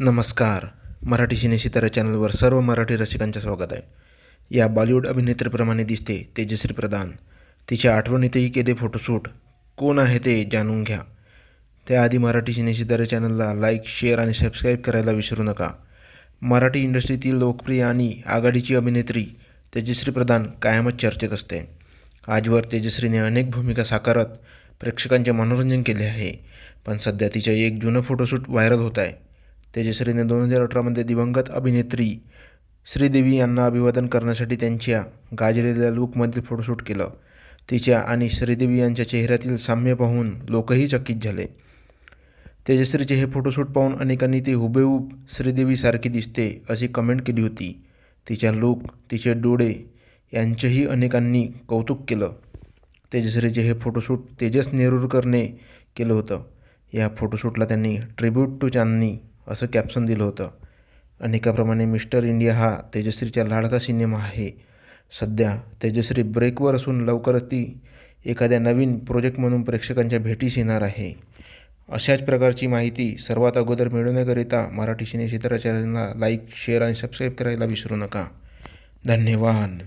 नमस्कार. मराठी सिनेसितारा चॅनलवर सर्व मराठी रसिकांचे स्वागत आहे. या बॉलिवूड अभिनेत्रीप्रमाणे दिसते तेजश्री प्रधान. तिच्या आठवणीतही केले फोटोशूट. कोण आहे ते जाणून घ्या. त्याआधी मराठी सिनेसितारा चॅनलला लाईक शेअर आणि सबस्क्राईब करायला विसरू नका. मराठी इंडस्ट्रीतील लोकप्रिय आणि आघाडीची अभिनेत्री तेजश्री प्रधान कायमच चर्चेत असते. आजवर तेजश्रीने अनेक भूमिका साकारत प्रेक्षकांचे मनोरंजन केले आहे. पण सध्या तिचे एक जुनं फोटोशूट व्हायरल होत आहे. तेजश्रीने दोन हजार अठरामध्ये दिवंगत अभिनेत्री श्रीदेवी यांना अभिवादन करण्यासाठी त्यांच्या गाजलेल्या लूकमधील फोटोशूट केलं. तिच्या आणि श्रीदेवी यांच्या चेहऱ्यातील साम्य पाहून लोकही चकित झाले. तेजश्रीचे हे फोटोशूट पाहून अनेकांनी ती हुबेहूब श्रीदेवीसारखी दिसते अशी कमेंट केली होती. तिच्या लूक तिचे डोळे यांचेही अनेकांनी कौतुक केलं. तेजश्रीचे हे फोटोशूट तेजस नेरूरकरने केलं होतं. या फोटोशूटला त्यांनी ट्रिब्यूट टू चांदनी असं कॅप्शन दिलं होतं. अनेकाप्रमाणे मिस्टर इंडिया हा तेजश्रीचा लाडका सिनेमा आहे. सध्या तेजश्री ब्रेकवर असून लवकरच ती एखाद्या नवीन प्रोजेक्ट म्हणून प्रेक्षकांच्या भेटीस येणार आहे. अशाच प्रकारची माहिती सर्वात अगोदर मिळवण्याकरिता मराठी सिने चित्र चॅनलला लाईक शेअर आणि सबस्क्राईब करायला विसरू नका. धन्यवाद.